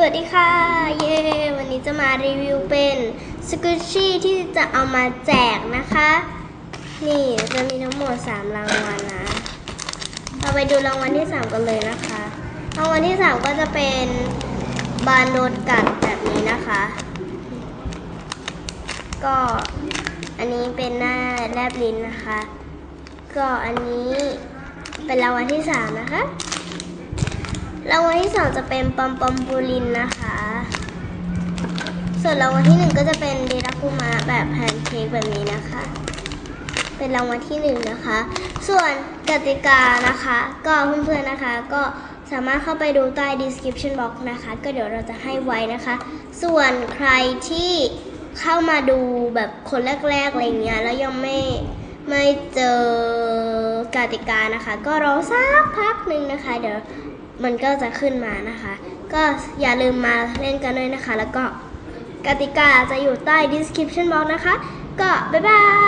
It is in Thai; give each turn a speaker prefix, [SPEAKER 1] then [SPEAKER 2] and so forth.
[SPEAKER 1] สวัสดีค่ะ เย้วันนี้จะมารีวิวเป็นสกุชชี่ที่จะเอามาแจกนะคะ นี่จะมีทั้งหมด 3 รางวัลนะเราไปดูรางวัลที่ 3 กันเลยนะคะ รางวัลที่ 3 ก็จะเป็นบานโดนกัดแบบนี้นะคะ ก็อันนี้เป็นหน้าแลบลิ้นนะคะ ก็อันนี้เป็นรางวัลที่ 3 นะคะ รางวัลที่สองจะเป็นปอมปอมบูลินนะคะ ส่วนรางวัลที่หนึ่งก็จะเป็นเดราคุมะแบบแพนเค้กแบบนี้นะคะ เป็นรางวัลที่หนึ่งนะคะ ส่วนกติกานะคะ ก็เพื่อนๆนะคะ ก็สามารถเข้าไปดูใต้ description box นะคะ ก็เดี๋ยวเราจะให้ไว้นะคะ ส่วนใครที่เข้ามาดูแบบคนแรกๆอะไรเงี้ยแล้วยังไม่ ไม่เจอกติกานะคะ ก็รอสักพักหนึ่งนะคะ เดี๋ยวมันก็จะขึ้นมานะคะ ก็อย่าลืมมาเล่นกันด้วยนะคะ แล้วก็กติกาจะอยู่ใต้ description box นะคะ ก็บ๊ายบาย